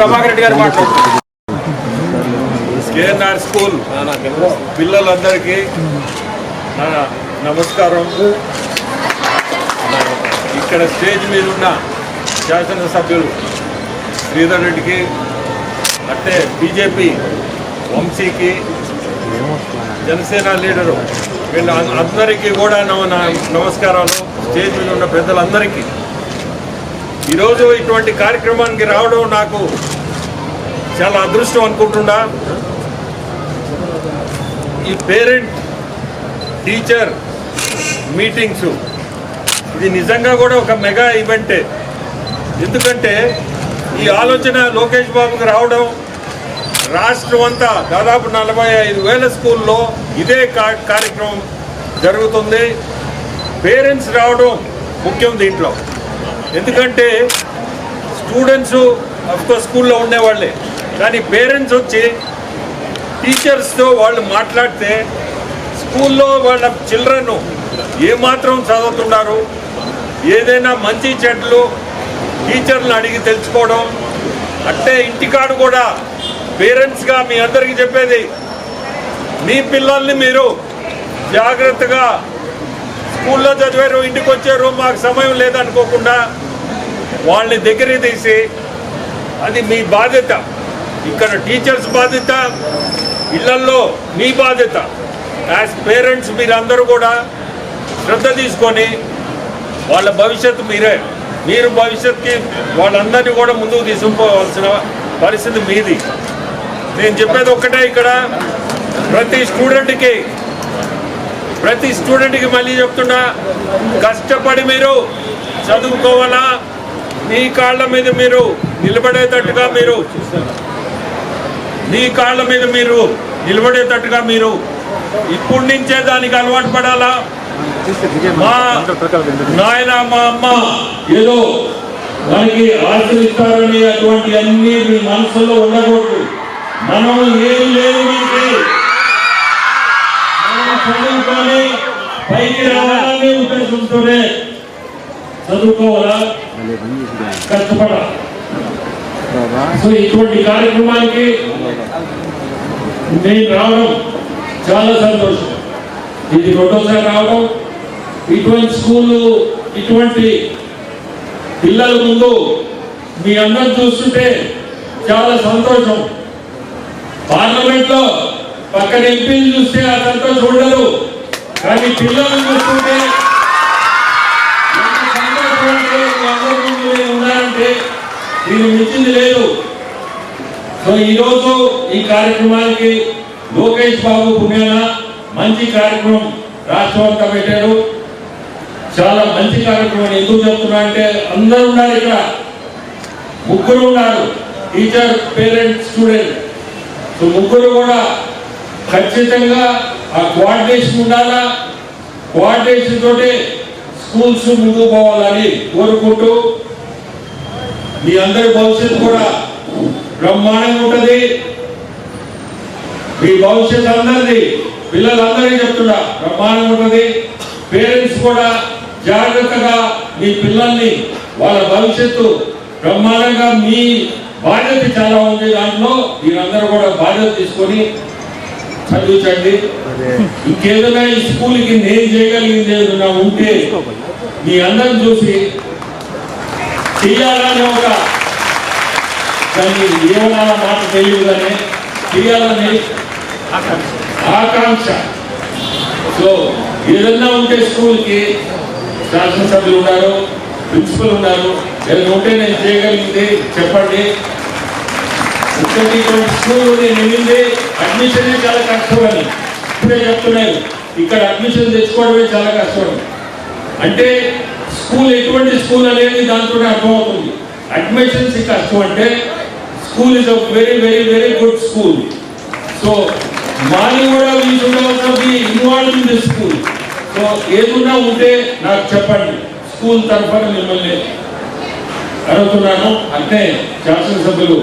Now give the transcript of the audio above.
ప్రభాకర్ రెడ్డి గారు మాట్లాడుతున్నారు. KNR school పిల్లలందరికీ నా నమస్కారం. ఇక్కడ స్టేజ్ మీద ఉన్న శాసనసభ్యులు శ్రీధర్ రెడ్డికి అంటే బీజేపీ వంశీకి జనసేన లీడరు వీళ్ళ అందరికీ కూడా నమ నమస్కారాలు. స్టేజ్ మీద ఉన్న పెద్దలందరికీ. ఈరోజు ఇటువంటి కార్యక్రమానికి రావడం నాకు చాలా అదృష్టం అనుకుంటున్నా. ఈ పేరెంట్ టీచర్ మీటింగ్స్ ఇది నిజంగా కూడా ఒక మెగా ఈవెంటే. ఎందుకంటే ఈ ఆలోచన లోకేష్ బాబుకి రావడం రాష్ట్రం అంతా దాదాపు నలభై ఐదు వేల స్కూల్లో ఇదే కా- కార్యక్రమం జరుగుతుంది. పేరెంట్స్ రావడం ముఖ్యం దీంట్లో. ఎందుకంటే స్టూడెంట్స్ అఫ్కోర్స్ స్కూల్లో ఉండేవాళ్ళే. కానీ పేరెంట్స్ వచ్చి టీచర్స్తో వాళ్ళు మాట్లాడితే స్కూల్లో వాళ్ళ చిల్డ్రన్ ఏమాత్రం చదువుతున్నారు? ఏదైనా మంచి చెడ్లు టీచర్లను అడిగి తెలుసుకోవడం అంటే ఇంటికాడు కూడా పేరెంట్స్గా మీ అందరికీ చెప్పేది మీ పిల్లల్ని మీరు జాగ్రత్తగా స్కూల్లో చదివారు ఇంటికి వచ్చారు మాకు సమయం లేదనుకోకుండా వాళ్ళని దగ్గర తీసి అది మీ బాధ్యత. ఇక్కడ టీచర్స్ బాధ్యత ఇళ్ళల్లో మీ బాధ్యత. యాజ్ పేరెంట్స్ మీరందరూ కూడా శ్రద్ధ తీసుకొని వాళ్ళ భవిష్యత్తు మీరే. మీరు భవిష్యత్తుకి వాళ్ళందరినీ కూడా ముందుకు తీసుకుపోవాల్సిన పరిస్థితి మీది. నేను చెప్పేది ఒక్కటే ఇక్కడ. ప్రతి స్టూడెంట్కి ప్రతి స్టూడెంట్కి మళ్ళీ చెప్తున్నా కష్టపడి మీరు చదువుకోవాలా? మీ కాళ్ళ మీద మీరు నిలబడేటట్టుగా మీరు మీ కాళ్ళ మీద మీరు నిలబడేటట్టుగా మీరు ఇప్పటి నుంచే దానికి అలవాటు పడాలా? మా నాయన మా అమ్మ ఏదో మనకి ఆశలు అటువంటి అన్ని మీ మనసులో ఉండకూడదు. మనం ఏం లేదు మీకు పైకి రావాలనే ఉద్దేశంతోనే చదువుకోవాలా? కష్టపడాలి? సో ఇటువంటి కార్యక్రమానికి నేను రావడం చాలా సంతోషం. ఇది రెండోసారి రావడం. ఇటువంటి స్కూలు ఇటువంటి పిల్లల ముందు మీ అందరం చూస్తుంటే చాలా సంతోషం. పార్లమెంట్లో పక్కన ఎంపీలు చూస్తే ఆ సంతోషం ఉండదు. కానీ పిల్లలు చూస్తుంటే అంటే దీన్ని మించింది లేదు సో ఈరోజు ఈ కార్యక్రమానికి లోకేష్ బాబు పుణ్యాన మంచి కార్యక్రమం రాష్ట్రం పెట్టారు. చాలా మంచి కార్యక్రమం ఎందుకు చెప్తున్నా అంటే అందరు ఉన్నారు ఇక్కడ. ముగ్గురు ఉన్నారు. టీచర్ పేరెంట్ స్టూడెంట్ సో ముగ్గురు కూడా ఖచ్చితంగా ఆ కోఆర్డినేషన్ ఉండాలా? కోఆర్డినేషన్ తోటి స్కూల్స్ ముందుకు పోవాలని కోరుకుంటూ మీ అందరి భవిష్యత్తు కూడా బ్రహ్మాండంగా ఉంటుంది. మీ భవిష్యత్తు అందరిది పిల్లలందరికీ చెప్తున్నా బ్రహ్మాండంగా ఉంటుంది. పేరెంట్స్ కూడా జాగ్రత్తగా మీ పిల్లల్ని వాళ్ళ భవిష్యత్తు బ్రహ్మాండంగా మీ బాధ్యత చాలా ఉంది. దాంట్లో మీరందరూ కూడా బాధ్యత తీసుకొని చదివించండి. ఇంకేదైనా ఈ స్కూల్కి నేను చేయగలిగింది ఏదైనా ఉంటే మీ అందరిని చూసి చేయాలని ఒక దాన్ని ఏమన్నా మాట తెలియదు కానీ ఆకాంక్ష. సో ఏదన్నా ఉంటే స్కూల్కి శాసనసభ్యులు ఉన్నారు ప్రిన్సిపల్ ఉన్నారు ఏదైనా ఉంటే నేను చేయగలిగింది చెప్పండి. ఒకటి స్కూల్ నేను అడ్మిషనే అడ్మిషన్ చాలా కష్టమని ఇప్పుడే చెప్తున్నాను ఇక్కడ అడ్మిషన్ తెచ్చుకోవడమే చాలా కష్టం. అంటే స్కూల్ ఎటువంటి స్కూల్ అనేది దాంతోనే అర్థమవుతుంది. అడ్మిషన్స్ కష్టం అంటే school is a very very very good school. So మాది కూడా involve in this school. So ఏదున్నా ఉంటే నాకు చెప్పండి. స్కూల్ తరఫున మిమ్మల్ని అడుగుతున్నాను. అంటే శాసనసభ్యులు